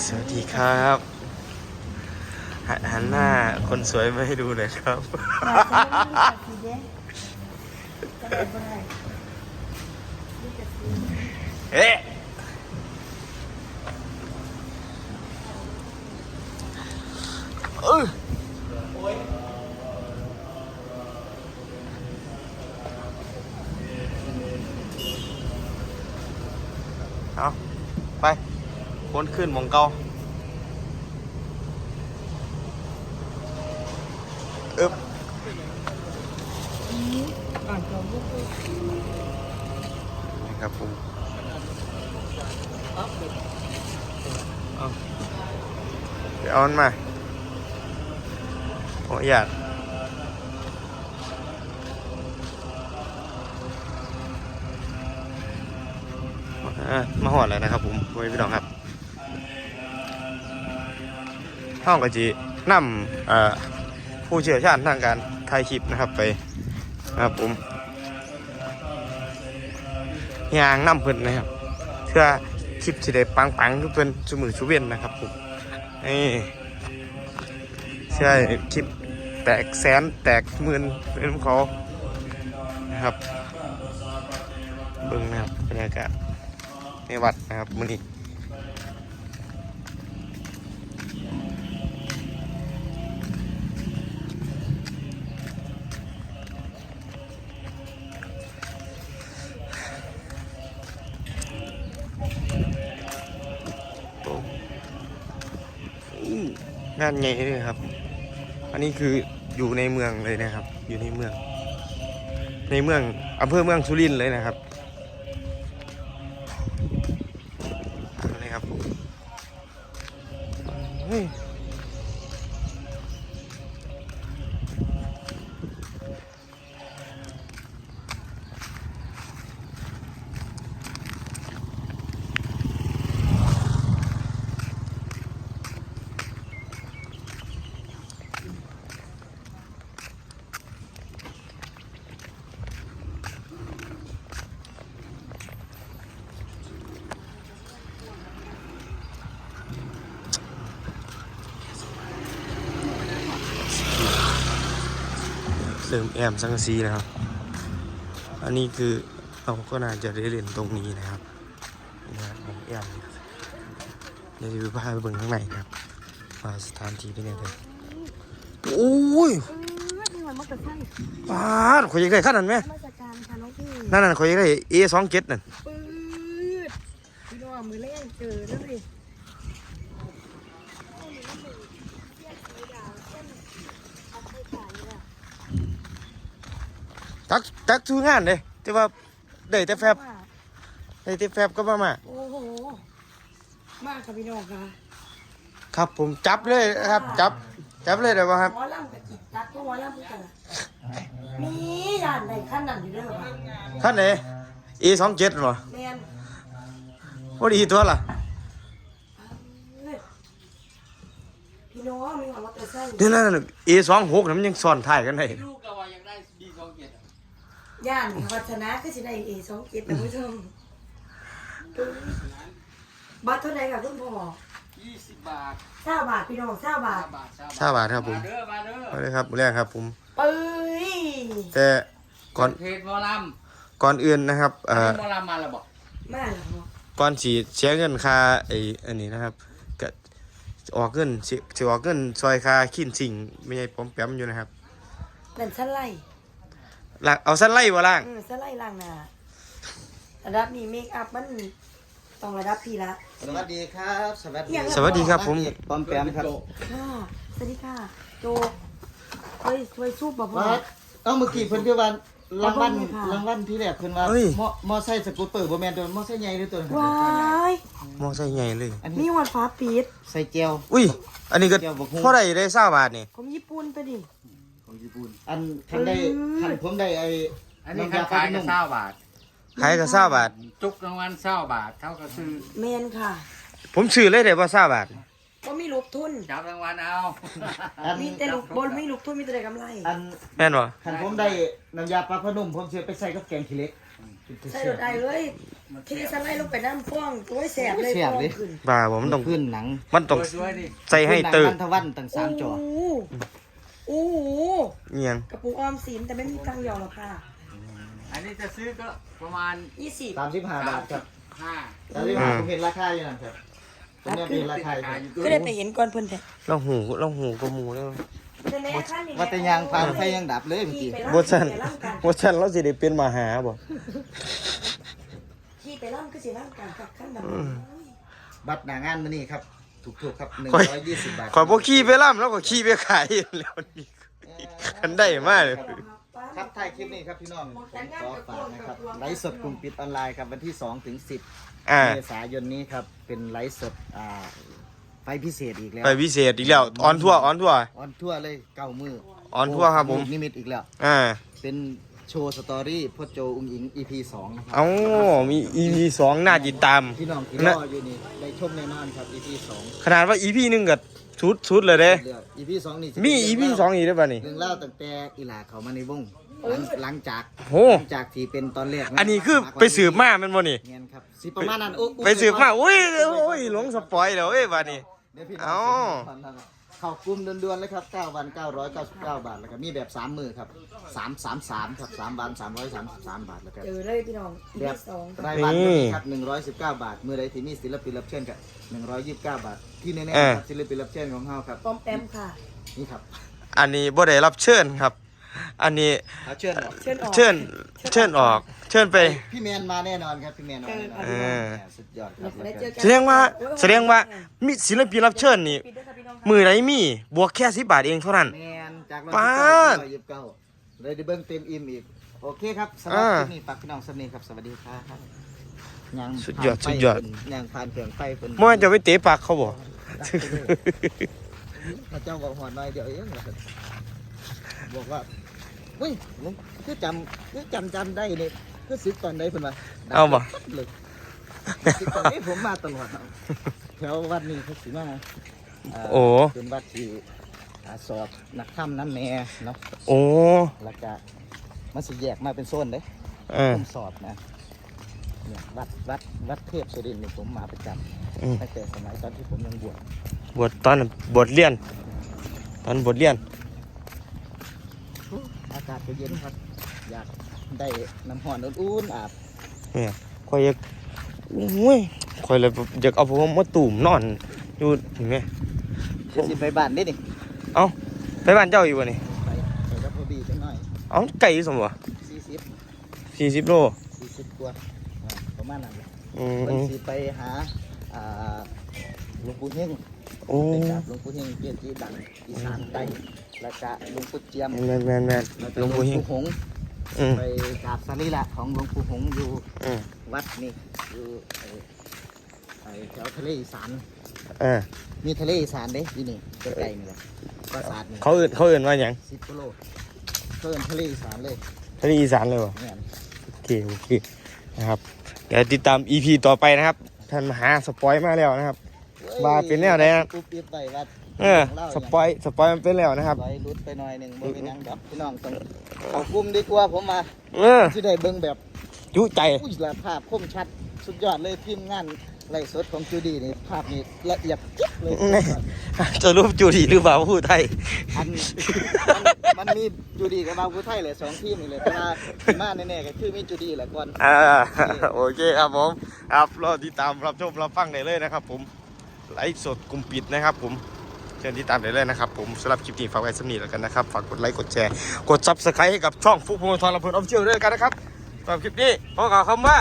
สวัสดีครับหันหันหน้าคนสวยมาให้ดูหน่อยครับ เอ๊ะเออเอาไป คนขึ้นหมองเกาอึบก่อนจบลูกนะครับผมเอาเดี๋ยวเอามันมาขออนุญาตอะมาหอดแล้วนะครับผมไว้พี่น้องครับ ห้องกะจีนำเอ่อผู้เชี่ยวชาญทางการถ่ายคลิปนะครับไปนะครับผมยางน้ำเพิ่นนะครับเพื่อคลิปสิได้ปังๆทุกเพิ่นชุมือชุเวียนนะครับผมนี่ใช่คลิปแตกแสนแตกหมื่นเป็นของเขานะครับเบิ่งนะครับบรรยากาศในวัดนะครับมื้อนี้ งานใหญ่เลยครับ อันนี้คืออยู่ในเมืองเลยนะครับ อยู่ในเมือง ในเมืองอำเภอเมืองสุรินทร์เลยนะครับนี่ครับเฮ้ย เสริมแอมสังกะสีนะครับ อันนี้คือเราก็น่าจะได้เรียนตรงนี้นะครับนี่นะครับของแอมนะครับเดี๋ยวจะไปพาไปเบิ่งข้างในนะครับว่าสถานที่เป็นยังไงโอ้ยนี่มันมักจะใช่ปาดข่อยอยากได้ขนาดนั้นไหมมาจากการค่ะน้องพี่นั่นน่ะข่อยอยากได้ A สองเจ็ดนั่น ปืดพี่น้องมือแรกเจอแล้วดิ ตักตักทูงานเลยแต่ว่าได้แต่แฟบได้แต่แฟบก็มามาโอ้โห มากค่ะพี่น้องค่ะครับผมจับเลยครับ จับ จับเลยเดี๋ยวครับหมอลำกับจิตตักก็หมอลำเหมือนกันมียานในขั้นนั้นอยู่ด้วยเหรอคะท่านไหน A สองเจ็ดหรอแมนพอดีตัวล่ะพี่น้องมีหวังว่าจะใช่นี่นั่น A สองหกมันยังซ้อนท้ายกันได้ลูกเราว่ายังได้ดีสองเจ็ด ย่านวัฒนะก็จะได้เอสองเจ็ดนะผู้ชมบัตรเท่าไหร่ค่ะคุณพ่อยี่สิบบาทเก้าบาทพี่น้องเก้าบาทห้าบาทสามทราบาทครับผมมาเด้อมาเด้อเอาเลยครับแรกครับผมปื้ยแต่ก่อนเพจหมอลก่อนอื่นนะครับำเอ่อ หมอลำมาแล้วบอกมาแล้วเนาะก่อนสีเสียเงินค่าไอ้อันนี้นะครับก็ออกเงินสิสิออกเงินซอยค่าขินสิ่งไม่ใช่ปอมแปมอยู่นะครับนั่นชั้นไล่หลักเอาสั้นไล่บ่ล่าง เออชั้นไล่ล่างหน้าระดับนี้เมคอัพมันต้องระดับพี่ละ สวัสดีครับ สวัสดีสวัสดีครับผม ปอมแปมครับค่ะสวัสดีค่ะ โจเฮ้ยช่วยสู้บ่พ่อ ว่าเอาเมื่อกี้เพิ่นคือว่ารางวัลขอบคุณค่ะรางวัลที่แรกเพิ่นว่าเฮ้ย มอมอไซค์สกูตเตอร์บ่แม่นตัวมอไซค์ใหญ่หรือตัวนั้นว้ายมองใส่ใหญ่เลย อันมีนี้หวัดฟ้าปิดใส่แจวอุ้ย อันนี้ก็เดี๋ยวบอกให้เท่าไหร่ได้เศร้าบาทนี่ผมญี่ปุ่นไปดิ ของญี่ปุ่น อันคันได้เออคันผมได้ไอ้อันนี้ำขายพกันมเศร้าบาทขายก็เศร้าบาท จุกรางวัลเศร้าบาทเท่ากับซื้อแมนค่ะ ผมซื้อเลยได้บ่เศร้าบาทก็มีลูกทุนจับรางวัลเอาอันมีแต่ลูกบนไม่ลูกทุนมีแต่ได้กำไร อันแม่นบ่คันผมได้น้ำยาปลาพนุ่มผมสิไปใส่กับแกงขี้เหล็กใส่รถได้เลยที่สไลด์ลงไปน้ำฟ้องตัวแสบเลยฟ้องขึ้นบ้าบ่มันต้องขึ้นหนัง มันต้องสวยๆนี่ใส่ให้ตื่นขึ้นหนังพันธวันตั้งสามจอ โอ้โหโอ้โหเงียงกระปุกออมสินแต่ไม่มีตังค์หยอดหรอกค่ะอันนี้จะซื้อก็ประมาณยี่สิบ สามสิบห้าบาทครับห้าสามสิบห้าผมเห็นราคาอยู่นั่นครับผมเนี่ยเห็นราคาอยู่ครับก็ได้ไปเห็นก่อนเพิ่นแท้เราหูเราหูกระหมูแล้วแต่ในอาคารนี่ว่าแต่ยางพานไฟยังดับเลยเมื่อกี้บ่ซันบ่ซันเราสิได้เป็นมหาบ่ที่ไปร่ำก็สิร่ำการกักขั้นแบบบัตรหนางานมานี่ครับ ถูกๆครับหนึ่งข่อยร้อยยี่สิบบาทข่อยบ่ขี่ไปล่ำแล้วก็ขี่ไปขายแล้วนี่คันได้มากเลยครับถ่ายคลิปนี้ครับพี่น้องผมขอฝากนะครับไลฟ์สดกลุ่มปิดออนไลน์ครับวันที่2ถึง10อ่าเมษายนนี้ครับเป็นไลฟ์สดอ่าไฟพิเศษอีกแล้วไปพิเศษอีกแล้วออนทัวร์ออนทัวร์ออนทั่วร์เลยเก้ามือออนทัวร์ครับผม นิมิตอีกแล้ว อ่า เป็น โชว์สตอรี่พ่อโจอุ้งอิง EP 2นะครัเอ้ามี EP สองน่าติดตาม พี่น้องที่รออยู่นี่ได้ชมแน่นอนครับ EP 2ขนาดว่า EP หนึ่งก็ชุดชุดเลยเด้ เรื่อง EP 2นี่จะมี เป็น EP เรื่สองอีกได้ป่ะนี่ เรื่องเล่าวตั้งแต่อีหลาเขามาในวงหลังหลังจากโหหลังจากที่เป็นตอนแรกะอันนี้คือไปสืบมาแมันบ่นี่ เงี้ยครับสิประมาณนั้นโอ้โอ้ไปสืบมาโอ้ยโอ้ยหลงสปอยแล้วเอ้ยบัดนี้เดี๋ยวพี่น้องเอ้าฟังนะครับ เข้ากลุ่มด่วนๆเลยครับ9วัน999 บาทแล้วก็มีแบบ3มือครับ3 3 3ครับ3วัน333 บาทแล้วก็เจอเลยพี่น้องอีแบบสองรายวันก็มีครับ 119 บาท มือใดที่มีศิลปินรับเชิญกับ129 บาท ที่แน่ๆครับศิลปินรับเชิญของเฮาครับปอมแปมค่ะ นี่ครับ อันนี้บ่ได้รับเชิญครับ อันนี้เอาเชิญเหรอเชิญออก เชิญเชิญออก เชิญไป พี่แมนมาแน่นอนครับพี่แมนมาแน่นอนเออสุดยอดครับได้เจอกัน แสดงว่าแสดงว่ามีศิลปินรับเชิญนี่ ปิดด้วยค่ะพี่น้องมือไหนมี บวกแค่สิบบาทเองเท่านั้น แมนจากป๊าดร้อยยี่สิบเก้าเลยได้เบิ้งเต็มอิ่มอีกโอเคครับสำหรับอ่าคลิปนี้ฝากพี่น้องสำเนีครับสวัสดีครับยังสุดยอดผ่านไฟสุดยอดเพิ่นยังผ่านเปลี่ยนไฟเป็นเมื่อวานจะไปเตะปากเขาบอกพระเจ้าบอกหอนหน่อยเดี๋ยวเองนะครับ บอกว่าเฮ้ยผมคือจำคือจำจำได้เลยคือซึกตอนใดเพิ่นว่าเอาบ่เลยซึกตอนนี้ผมมาตลอดเนาะแถววัดนี้เขาสิมาาโอ้เป็นวัดที่อ่าสอบนักถ้ำน้ำแน่เนาะโอ้แล้วก็มันสิแยกมาเป็นโซนเด้เออผมสอบนะเนี่ยวัดวัดวัดเทพสุรินทร์นี่ผมมาประจอืมำตั้งแต่สมัยตอนที่ผมยังบวชบทตอนนั้นบทเรียน ตอนบทเรียนอากาศก็เย็นครับ อยากได้น้ำหอนอุ่นๆอาบเนี่ยคอยอยากโอ้ยคอยเลยแบบอยากเอาผมมาตุ่มนอนอยู่เห็นไหมจะสิไปบ้านได้ดิเอาไปบ้านเจ้าอยู่บ่นี่ไปไปกับพ่อบีจังหน่อยเอาไก่สมบ่สี่สิบสี่สิบโลสี่สิบกว่าอ่าประมาณนั้นแหละอืเพิ่นมสิไปหาอ่าหลวงปู่เฮงโอ้ไปกราบหลวงปู่เฮงเกียรติดังอีสานใต้ แล้วก็หลวงปู่เจียมแมนแมนแมนแล้วก็หลวงปู่เฮงหงส์อืมไปกราบสรีระของหลวงปู่หงส์อยู่อืมวัดนี่อยู่ไอ้ไอ้แถวทะเลอีสานเออมีทะเลอีสานเด้ที่นี่ใกล้ๆนี่แหละปราสาทนี่เขาเอื่นเขาเอื่นว่าอย่างสิบกิโลเพิ่นทะเลอีสานเลยทะเลอีสานเลยวะเนี่ยโอเคโอเคนะครับเดี๋ยวติดตาม EP ต่อไปนะครับ ท่านมหาสปอยมาแล้วนะครับ ว่าเป็นแนวใดครับปุ๊บปิดไปวัด เออสปอยสปอยมันเป็นแล้วนะครับไว้รุดไปหน่อยหนึ่งบ่เป็นหยังดอกพี่น้องต้องเอากลุ่มดีกว่าผมมาเออสิได้เบิ่งแบบจุใจอุ้ยละภาพคมชัดสุดยอดเลยทีมงานไล่สดของจูดีนี่ภาพนี่ละเอียดจิ๊บเลยจะรูปจูดีหรือเปล่าผู้ไทยอันมันมันมีจูดีกับบางผู้ไทยเลยสองทีมนี่เลยแต่ว่าที่มาแน่ๆก็คือมีจูดีแหละก่อนอ่าโอเคครับผมครับรอติดตามรับชมรับฟังได้เลยนะครับ ผมไลฟ์สดกลุ่มปิดนะครับ ผม เชิญติดตามได้เลยนะครับผมสำหรับคลิปนี้ฝากไว้สำนีแล้วกันนะครับ ฝากกดไลค์กดแชร์ กดซับสไครต์ให้กับช่องฟุกพงศ์ทรลำเพลินออฟฟิเชียลด้วยกันนะครับสำหรับคลิปนี้ขอกล่าวคำว่า